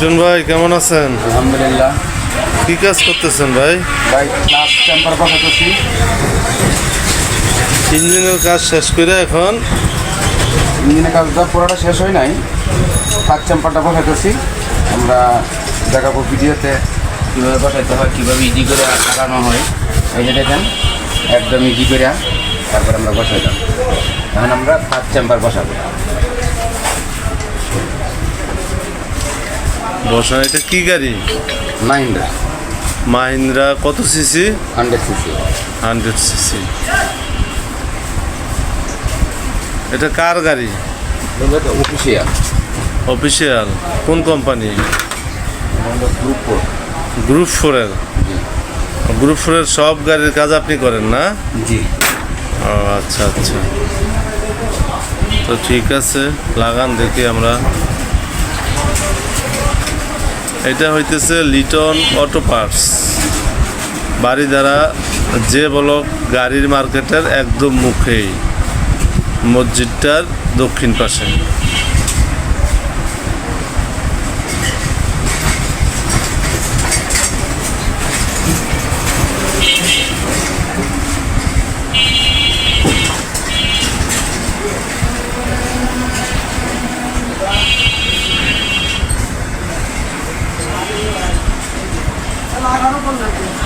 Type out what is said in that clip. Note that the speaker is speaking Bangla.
লিটন ভাই কেমন আছেন? আলহামদুলিল্লাহ। কি কাজ করতেছেন ভাই? ভাই ক্লাস চেম্বার বসাতেছি ইঞ্জিনের কাজ শেষ করে এখন? ইঞ্জিনের কাজটা পুরোটা শেষ হয় নাই। ফার্স্ট চেম্বারটা বসাতেছি আমরা দেখাবো ভিডিওতে কীভাবে বসাইতে হয় কীভাবে ইজি করে লাগানো হয়। এই যে দেখেন একদম ইজি করে তারপর আমরা বসাইলাম। এখন আমরা ফার্স্ট চেম্বার বসাবো। বসা এটা কি গাড়ি? মাইন্ডা মাহিন্দ্রা কত CC hundred CC hundred CC এটা কার গাড়ি? Official official. কোন কোম্পানি? গ্রুপ ফোর গ্রুপ ফোরের গ্রুপ ফোরের সব গাড়ির কাজ আপনি করেন না? জি। ও আচ্ছা আচ্ছা। তো ঠিক আছে লাগান দেখি আমরা। এটা হইতেছে লিটন অটো পার্টস। বাড়ি দ্বারা যে ব্লক গাড়ির মার্কেটের একদম মুখেই, মসজিদটার দক্ষিণ পাশে। のんなって。